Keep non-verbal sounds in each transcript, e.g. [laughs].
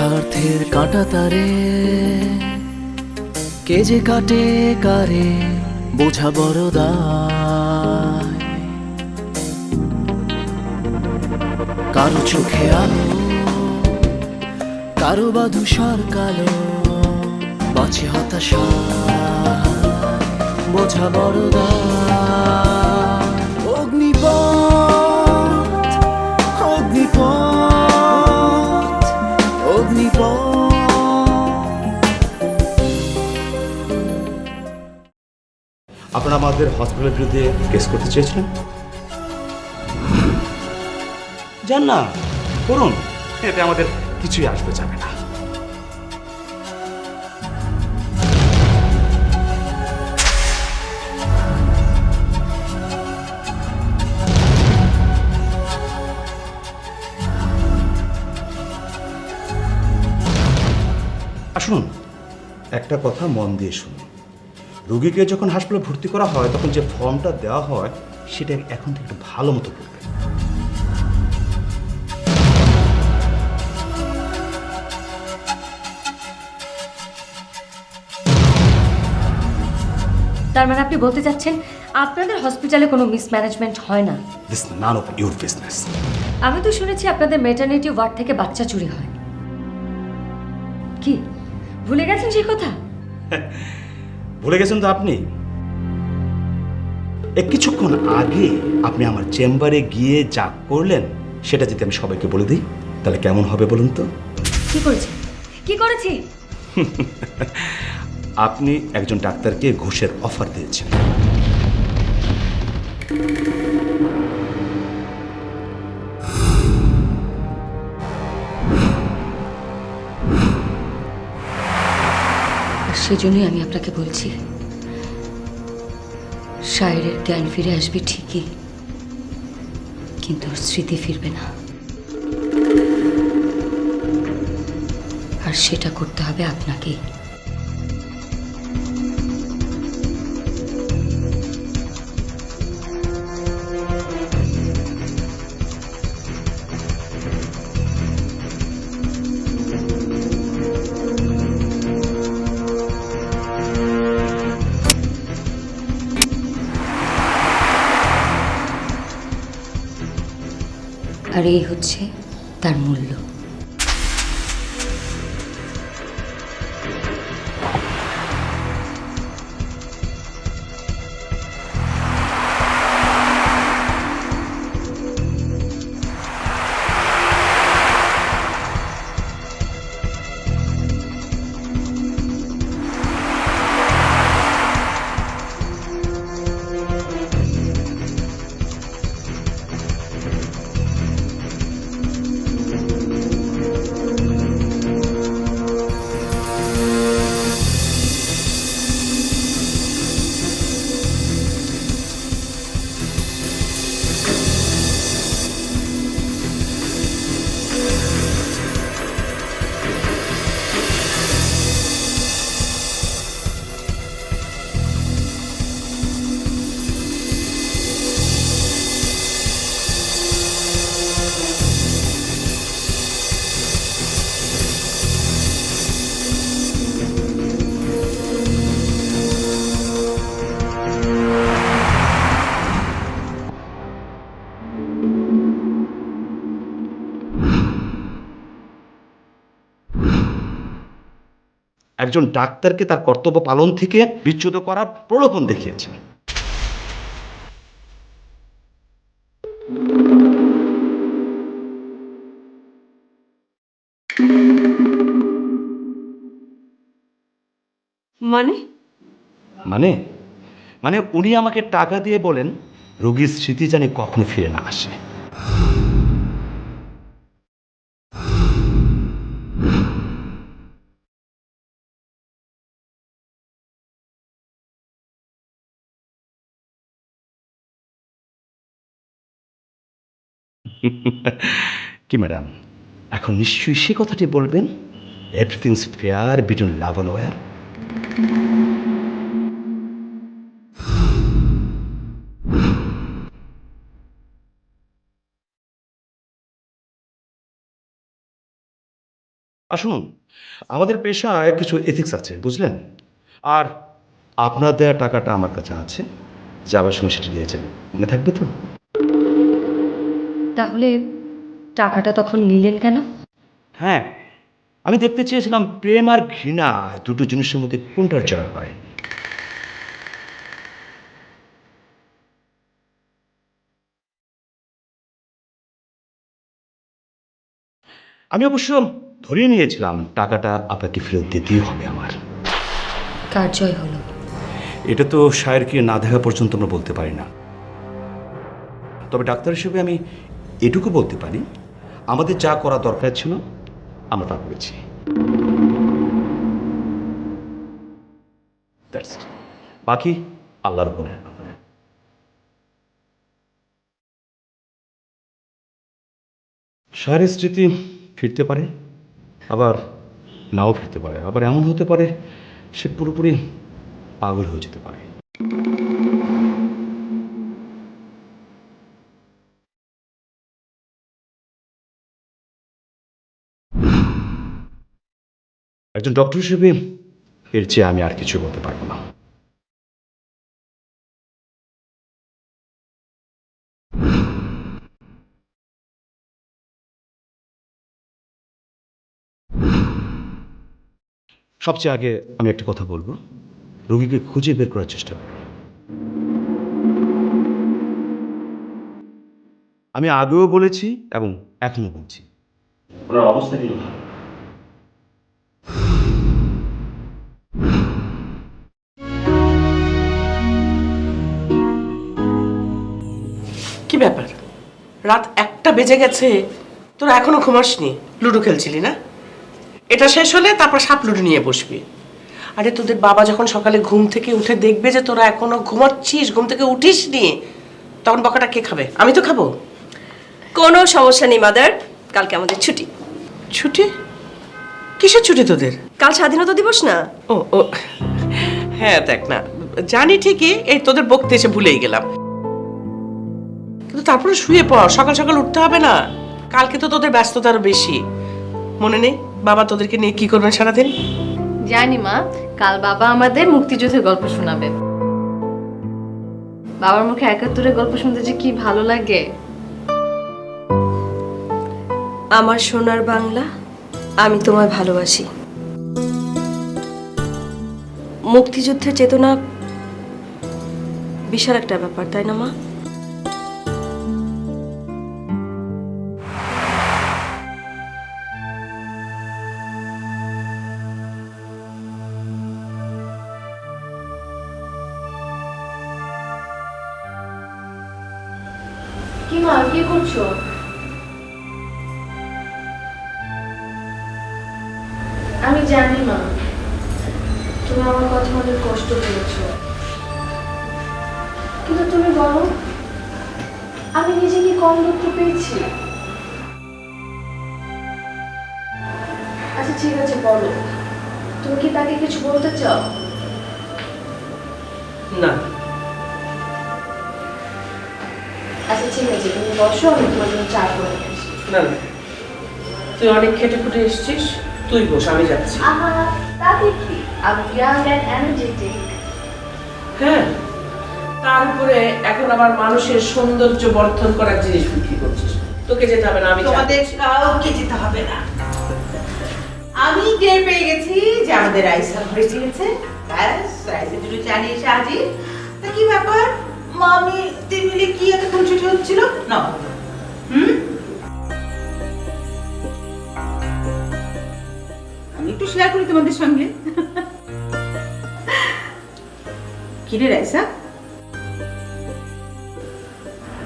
স্বার্থের কাঁটা তারে। কে যে কাটে, কারে বোঝা বড় দায়। কারও চোখে আলো, কারও বা ধূসর কালো, বাঁচে হতাশা, বোঝা বড় দায়। আপনারা আমাদের হসপিটালের বিরুদ্ধে কেস করতে চেয়েছিলেন? যান না, করুন। এতে আমাদের কিছুই আসবে যাবে না। আসুন, একটা কথা মন দিয়ে শুনুন। রোগীকে যখন হাসপাতালে ভর্তি করা হয় তখন যে ফর্মটা দেওয়া হয় সেটা এখন থেকে একটু ভালো মতো করবে তার মানে আপনি বলতে চাচ্ছেন আপনাদের হসপিটালে কোনো মিসম্যানেজমেন্ট হয় না? This none of your business আমি তো শুনেছি আপনাদের মেটার্নিটি ওয়ার্ড থেকে বাচ্চা চুরি হয়। কি? ভুলে গেছেন সেই কথা? [laughs] ভুলে গেছেন তো আপনি? এক কিছুক্ষণ আগে আপনি আমার চেম্বারে গিয়ে যা করলেন সেটা যদি আমি সবাইকে বলে দিই তাহলে কেমন হবে বলুন তো? কি করেছি? কি করেছি? [laughs] আপনি একজন ডাক্তারকে ঘুষের অফার দিয়েছেন। সেজন্যই আমি আপনাকে বলছি শায়ের জ্ঞান ফিরে আসবে ঠিকই, কিন্তু স্মৃতি ফিরবে না। আর সেটা করতে হবে আপনাকেই। আর এই হচ্ছে তার মূল্য। একজন ডাক্তারকে তার কর্তব্য পালন থেকে বিচ্যুত করার প্রলোভন দেখিয়েছেন মানে? মানে? মানে উনি আমাকে টাকা দিয়ে বলেন রোগীর স্মৃতি জানি কখনো ফিরে না আসে। [laughs] কি ম্যাডাম এখন নিশ্চয়ই সে কথাটি বলবেন? Everything's fair between love and war শুনুন, আমাদের পেশায় কিছু এথিক্স আছে, বুঝলেন? আর আপনার দেওয়া টাকাটা আমার কাছে আছে, যাবার সময় সেটা দিয়েছেন মনে থাকবে তো? তাহলে টাকাটা তখন নিলেন কেন? হ্যাঁ আমি দেখতে চেয়েছিলাম প্রেম আর ঘৃণা দুটো জিনিসের মধ্যে কোনটার জয় হয়? আমি অবশ্য ধরিয়ে নিয়েছিলাম টাকাটা আপনাকে ফেরত দিতেই হবে আমার। কার জয় হলো? এটা তো শায়েরকে না দেখা পর্যন্ত আমরা বলতে পারি না। তবে ডাক্তার হিসেবে আমি এটুকু বলতে পারি, আমাদের যা করা দরকার ছিল, আমরা তা করেছি। বাকি আল্লাহর উপরে শায়ের স্মৃতি ফিরতে পারে, আবার নাও ফিরতে পারে, আবার এমন হতে পারে, সে পুরোপুরি পাগল হয়ে যেতে পারে। একজন ডক্টর হিসেবে এর চেয়ে আমি আর কিছু বলতে পারব না। সবচেয়ে আগে আমি একটা কথা বলব। রুগীকে খুঁজে বের করার চেষ্টা করো। আমি আগেও বলেছি এবং এখনও বলছি। ওনার অবস্থা কিন্তু রাত একটা বেজে গেছে। তোরা এখনও ঘুমাসনি? লুডো খেলছিলি না? এটা শেষ হলে তারপর সাপ লুডো নিয়ে বসবি। আরে তোদের বাবা যখন সকালে ঘুম থেকে উঠে দেখবে যে তোরা এখনও ঘুমাচ্ছিস ঘুম থেকে উঠিস নি তখন বকাটা কে খাবে? আমি তো খাব। কোনো সমস্যা নেই মাদার। কালকে আমাদের ছুটি। ছুটি? কিসের ছুটি তোদের? কাল স্বাধীনতা দিবস না? ও ও হ্যাঁ দেখ না। জানি ঠিকই এই তোদের বকতে এসে ভুলেই গেলাম। কিন্তু তারপরে শুয়ে পড় সকাল সকাল উঠতে হবে না। কালকে তো তোদের ব্যস্ততা আরও বেশি। মনে নেই বাবা তোদেরকে নিয়ে কি করবেন সারাদিন? জানি মা কাল বাবা আমাদের মুক্তিযুদ্ধের গল্প শোনাবে। বাবার মুখে একাত্তরের গল্প শুনতে যে কি ভালো লাগে। আমার সোনার বাংলা আমি তোমায় ভালোবাসি। মুক্তিযুদ্ধের চেতনা বিশাল একটা ব্যাপার তাই না মা? দুঃখ পেয়েছি। আচ্ছা ঠিক আছে বলো। তুমি কি তাকে কিছু বলতে চাও? না। আচ্ছা ঠিক আছে তুমি বসো আমি তোমার জন্য চা করে না না। তুই অনেক খেটে খুটে এসছিস তুই বস আমি যাচ্ছি। আহা তাতে কি? আমি ইয়াং অ্যান্ড এনার্জেটিক হ্যাঁ। তারপরে এখন আবার মানুষের সৌন্দর্য বর্ধন করার জিনিস বিক্রি করছিস। তোকে যেতে হবে না, আমি তোমাদের কাউকে যেতে হবে না। আমি টের পেয়ে গেছি যে আমাদের রাইসা ঘরে চিনেছে ব্যাস রাইসের জন্য এসে তা কি ব্যাপার? মামি টেবিলে কি এতক্ষণ ছুটি হচ্ছিল? না। হুম? একটু শেয়ার করি তোমাদের সঙ্গে। কিরে রাইসা?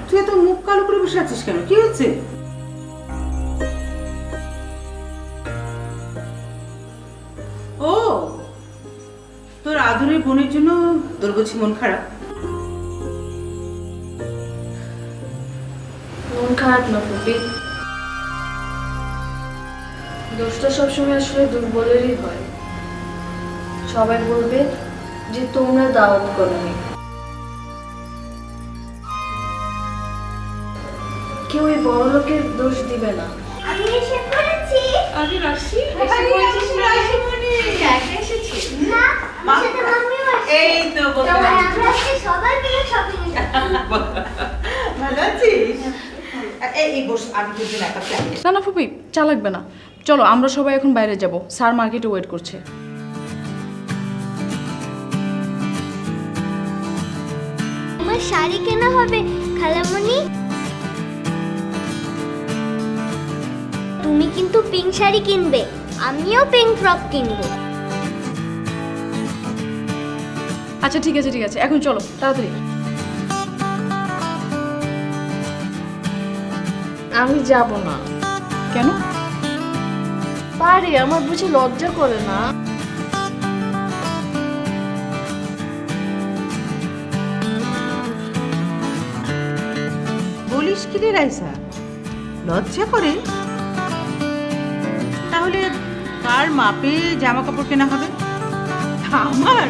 তুই এত মুখ কালো করে বসে আছিস কেন? কি হয়েছে? ও, তোর আদরের বোনের জন্য তোর বুঝি মন খারাপ। মন খারাপ না কবি দোষটা সবসময় আসলে দুর্বলেরই হয়। সবাই বলবে যে তোমরা দাওয়াত করনি। কেউ এই বড় লোকের দোষ দিবে না? আমি এসে পড়েছি। আমি রাশি এই তো বসে আছি। ভালো আছিস? এই এই বস আমি তোর জন্য একটা না না ফুপি চা লাগবে না। চলো আমরা সবাই এখন বাইরে যাব। স্যার মার্কেটে ওয়েট করছে। আমার শাড়ি কেনা হবে খালামণি। তুমি কিন্তু পিঙ্ক শাড়ি কিনবে আমিও পিঙ্ক ফ্রক কিনবো। আচ্ছা ঠিক আছে ঠিক আছে এখন চলো তাড়াতাড়ি। আমি যাব না। কেন? পারি আমার বুঝি লজ্জা করে না। বলিস কি রে রাইসা? লজ্জা করে? তাহলে কার মাপে জামা কাপড় কেনা হবে? আমার?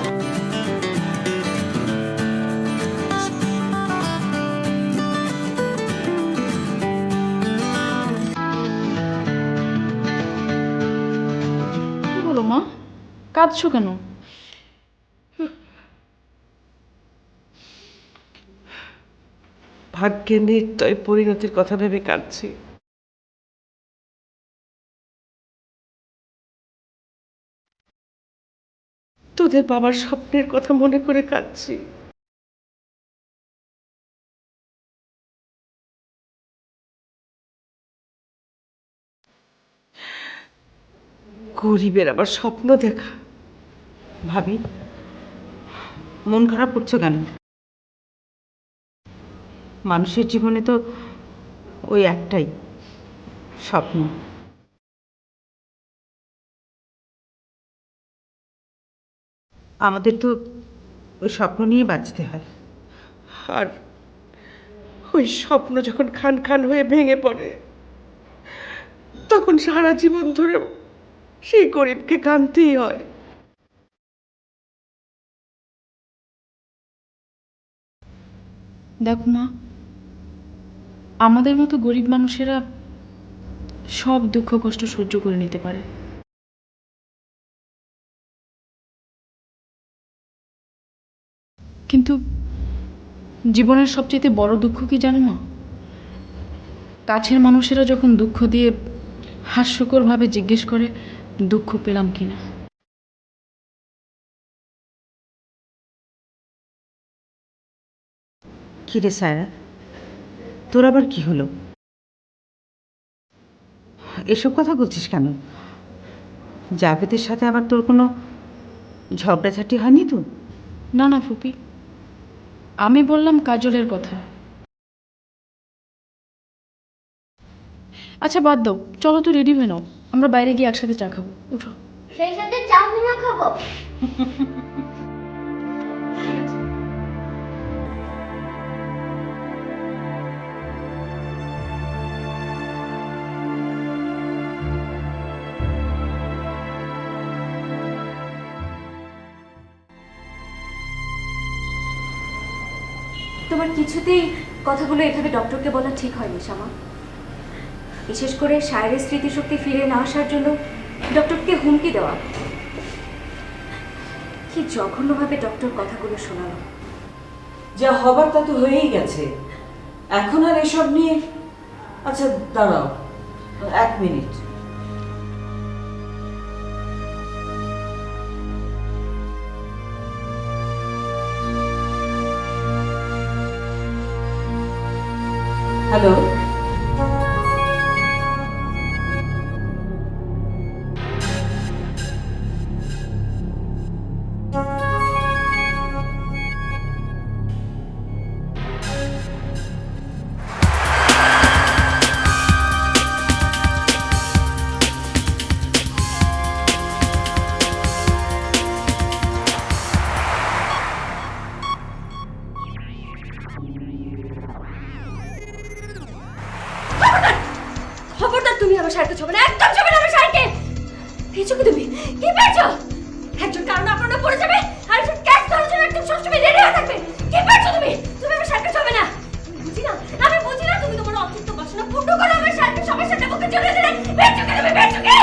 মা? কাঁদছো কেন? ভাগ্যে নির্দয় পরিণতির কথা ভেবে কাঁদছি। তোদের বাবার স্বপ্নের কথা মনে করে কাঁদছি। গরিবের আবার স্বপ্ন দেখা। ভাবি, মন খারাপ করছ কেন? মানুষের জীবনে তো ওই একটাই স্বপ্ন। আমাদের তো ওই স্বপ্ন নিয়ে বাঁচতে হয়। আর ওই স্বপ্ন যখন খান খান হয়ে ভেঙে পড়ে তখন সারা জীবন ধরে সেই গরিবকে কানতেই হয়। দেখো মা আমাদের মতো গরিব মানুষেরা সব দুঃখ কষ্ট সহ্য করে নিতে পারে। কিন্তু জীবনের সবচেয়ে বড় দুঃখ কি জানো না কাছের মানুষেরা যখন দুঃখ দিয়ে হাস্যকরভাবে জিজ্ঞেস করে দুঃখ পেলাম কিনা কি রে সায়রা? তোর আবার কি হলো? এসব কথা বলছিস কেন? জাভেদের সাথে আবার তোর কোনো ঝগড়াঝাটি হয়নি তো? না না ফুপি। আমি বললাম কাজলের কথা। আচ্ছা বাদ দাও। চলো তো রেডি হয়ে নাও। আমরা বাইরে গিয়ে একসাথে চা খাব। উঠো। সেই সাথে চা খাব। [laughs] তোমার কিছুতেই কথাগুলো এভাবে ডক্টরকে বলা ঠিক হয়নি, শ্যামা। বিশেষ করে শায়ের স্মৃতিশক্তি ফিরে না আসার জন্য ডক্টরকে হুমকি দেওয়া। কি জঘন্যভাবে ডক্টর কথাগুলো শোনালো। যা হবার তা তো হয়েই গেছে। এখন আর এসব নিয়ে আচ্ছা দাঁড়াও। এক মিনিট। হ্যালো আমার শাড়িতে ছবে না, একদম ছবে না আমার শাড়িতে পেয়েছ কি তুমি? কি পেয়েছ? একজন কারণ আপনারা পড়ে যাবে, আর একজন ক্যাশ ধরার জন্য একদম সবসময় রেডি হয়ে থাকবে। কি পেয়েছ তুমি? তুমি আমার শাড়িতে ছবে না। বুঝি না, আমি বুঝি না তুমি তোমার অতিরিক্ত বাসনা পূর্ণ করে আমার শাড়িতে সবার সাথে বুকে জড়িয়ে দিলে। পেয়েছ কি তুমি? পেয়েছ কি?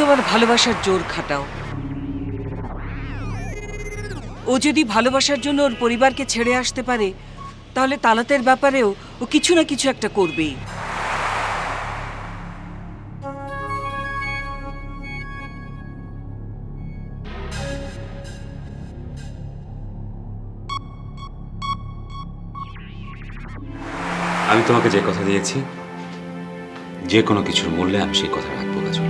তোমার ভালোবাসার জোর খাটাও। ও যদি ভালোবাসার জন্য ওর পরিবারকে ছেড়ে আসতে পারে, তাহলে তালাতের ব্যাপারেও ও কিছু না কিছু একটা করবেই। আমি তোমাকে যে কথা দিয়েছি, যে কোনো কিছুর মূল্যে আমি সেই কথা রাখব কাজল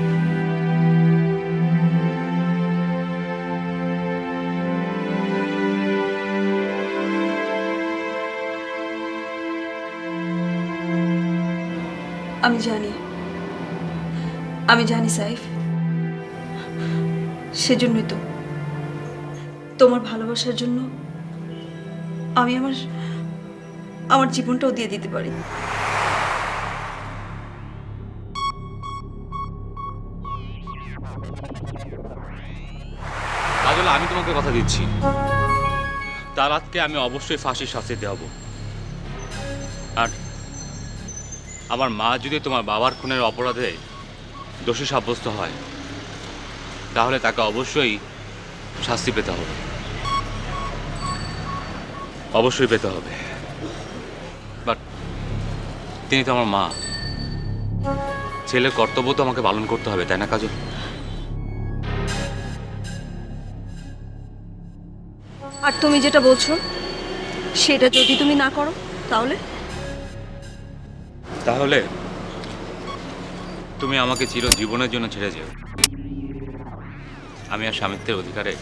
আমি জানি। আমি জানি, সাইফ। সেজন্যই তো তোমার ভালোবাসার জন্য আমি আমার আমার জীবনটাও দিয়ে দিতে পারি। আমি তোমাকে কথা দিচ্ছি। তার তারাতকে আমি অবশ্যই ফাঁসির শাস্তি দেওয়াবো। আর আমার মা যদি তোমার বাবার খুনের অপরাধে দোষী সাব্যস্ত হয়, তাহলে তাকে অবশ্যই শাস্তি পেতে হবে। অবশ্যই পেতে হবে। বাট তিনি তো আমার মা। ছেলের কর্তব্য তো আমাকে পালন করতে হবে, তাই না, কাজল? আর তুমি যেটা বলছো, সেটা যদি তুমি না করো, তাহলে? তাহলে তুমি আমাকে চির জীবনের জন্য ছেড়ে যেও। আমি আর স্বামিত্বের অধিকারে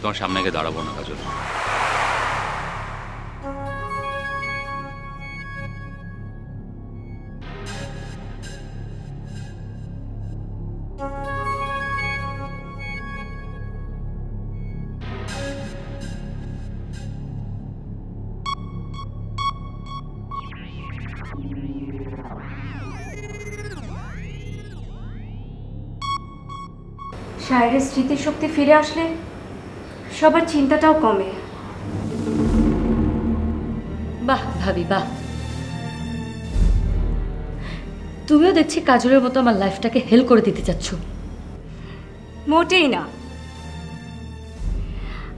তোমার সামনে গিয়ে দাঁড়াবো না, কাজল। শায়ের স্মৃতিশক্তি ফিরে আসলে সবার চিন্তাটাও কমে। বাহ ভাবি বাহ। তুমিও দেখছি কাজলের মতো আমার লাইফটাকে হেল করে দিতে চাচ্ছ। মোটেই না।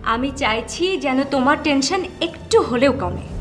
আমি চাইছি যেন তোমার টেনশন একটু হলেও কমে।